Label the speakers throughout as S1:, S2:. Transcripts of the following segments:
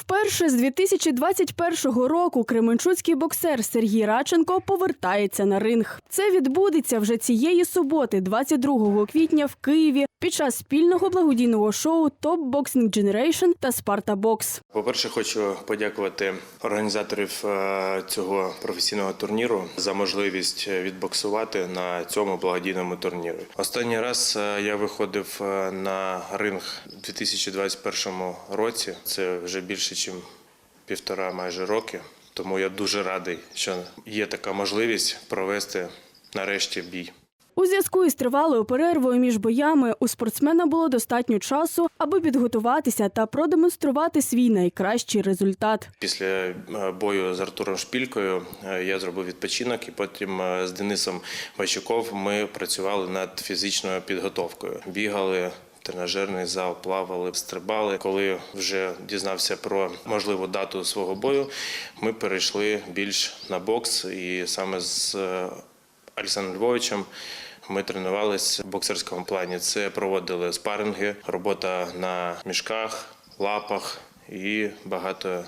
S1: Вперше з 2021 року кременчуцький боксер Сергій Радченко повертається на ринг. Це відбудеться вже цієї суботи, 22 квітня, в Києві під час спільного благодійного шоу Top Boxing Generation та Sparta Box.
S2: По-перше, хочу подякувати організаторів е, цього професійного турніру за можливість відбоксувати на цьому благодійному турнірі. Останній раз е, я виходив е, на ринг у 2021 році. Це вже більше, ніж півтора майже роки. Тому я дуже радий, що є така можливість провести нарешті бій.
S1: У зв'язку із тривалою перервою між боями у спортсмена було достатньо часу, аби підготуватися та продемонструвати свій найкращий результат.
S2: Після е, бою з Артуром Шпількою е, я зробив відпочинок, і потім е, з Денисом Ващуков ми працювали над фізичною підготовкою. Бігали. Тренажерний зал, плавали, стрибали. Коли вже дізнався про можливу дату свого бою, ми перейшли більш на бокс, і саме з е, Олександром Львовичем ми тренувалися в боксерському плані. Це проводили спаринги, робота на мішках, лапах і багато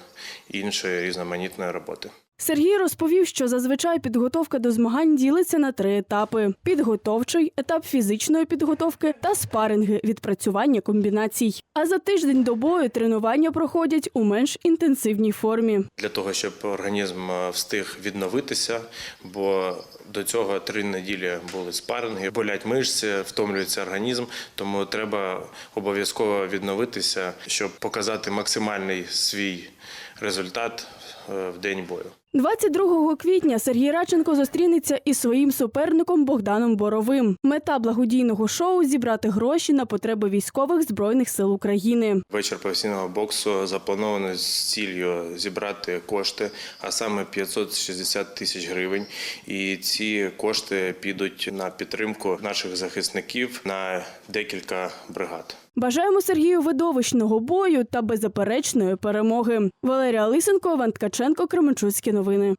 S2: іншої різноманітної роботи.
S1: Сергій розповів, що зазвичай підготовка до змагань ділиться на три етапи: підготовчий, етап фізичної підготовки та спаринги відпрацювання комбінацій. А за тиждень до бою тренування проходять у менш інтенсивній формі.
S2: Для того щоб організм е, встиг відновитися, бо до цього три неділі були спаринги, болять мишці, втомлюється організм, тому треба обов'язково відновитися, щоб показати максимальний свій результат в день бою.
S1: 22 квітня Сергій Радченко зустрінеться із своїм суперником Богданом Боровим. Мета благодійного шоу зібрати гроші на потреби військових збройних сил України.
S2: Вечір професійного боксу заплановано з ціллю зібрати кошти, а саме 560 тисяч гривень. І ці кошти підуть на підтримку наших захисників на декілька бригад.
S1: Бажаємо Сергію видовищного бою та беззаперечної перемоги. Валерія Лисенко, Іван Ткаченко, Кременчуцькі новини.